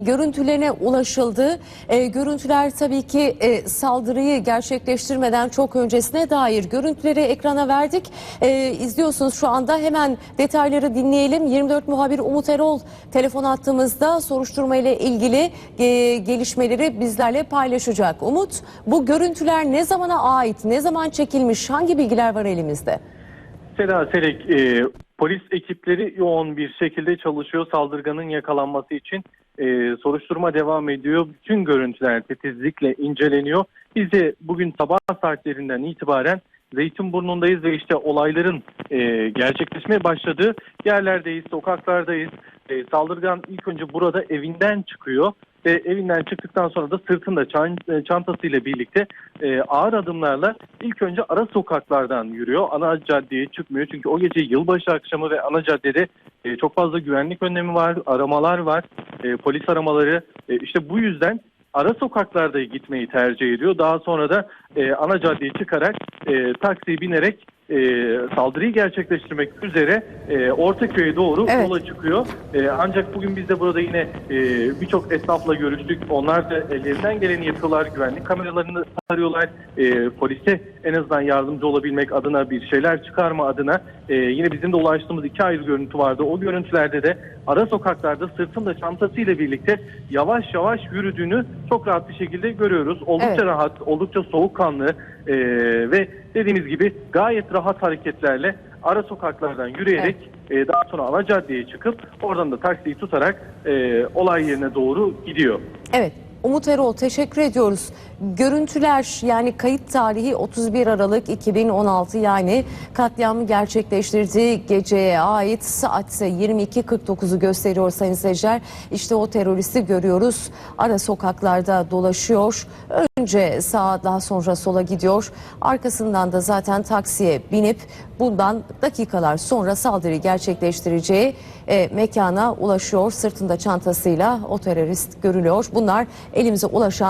Görüntülerine ulaşıldı. E, görüntüler tabii ki e, saldırıyı gerçekleştirmeden çok öncesine dair görüntüleri ekrana verdik. E, izliyorsunuz şu anda hemen detayları dinleyelim. 24 muhabir Umut Erol telefon attığımızda soruşturma ile ilgili e, gelişmeleri bizlerle paylaşacak. Umut bu görüntüler ne zamana ait, ne zaman çekilmiş, hangi bilgiler var elimizde? Seda Selek, e, polis ekipleri yoğun bir şekilde çalışıyor saldırganın yakalanması için. E, soruşturma devam ediyor. Bütün görüntüler titizlikle inceleniyor. Biz de bugün sabah saatlerinden itibaren Zeytinburnu'ndayız ve işte olayların e, gerçekleşmeye başladığı yerlerdeyiz, sokaklardayız. E, saldırgan ilk önce burada evinden çıkıyor ve evinden çıktıktan sonra da sırtında e, çantasıyla birlikte e, ağır adımlarla ilk önce ara sokaklardan yürüyor. Ana caddeye çıkmıyor çünkü o gece yılbaşı akşamı ve ana caddede e, çok fazla güvenlik önlemi var, aramalar var, polis aramaları. E, işte bu yüzden ara sokaklarda gitmeyi tercih ediyor. Daha sonra da ana caddeye çıkarak e, taksiye binerek e, saldırıyı gerçekleştirmek üzere e, Ortaköy'e doğru Evet. yola çıkıyor. E, ancak bugün biz de burada yine e, birçok esnafla görüştük. Onlar da ellerinden geleni yapıyorlar. Güvenlik kameralarını arıyorlar. E, polise en azından yardımcı olabilmek adına bir şeyler çıkarma adına e, yine bizim de ulaştığımız iki ayrı görüntü vardı. O görüntülerde de ara sokaklarda sırtında çantasıyla birlikte yavaş yavaş yürüdüğünü çok rahat bir şekilde görüyoruz. Oldukça Evet. rahat, oldukça soğukkanlı e, ve dediğimiz gibi gayet rahat hareketlerle ara sokaklardan yürüyerek e, daha sonra ana caddeye çıkıp oradan da taksiyi tutarak e, olay yerine doğru gidiyor. Evet. Umut Erol teşekkür ediyoruz. Görüntüler yani kayıt tarihi 31 Aralık 2016 yani katliamı gerçekleştirdiği geceye ait saat ise 22.49'u gösteriyor sayın seyirciler. İşte o teröristi görüyoruz. Ara sokaklarda dolaşıyor. Önce sağa daha sonra sola gidiyor. Arkasından da zaten taksiye binip bundan dakikalar sonra saldırı gerçekleştireceği e, mekana ulaşıyor. Sırtında çantasıyla o terörist görülüyor. Bunlar elimize ulaşan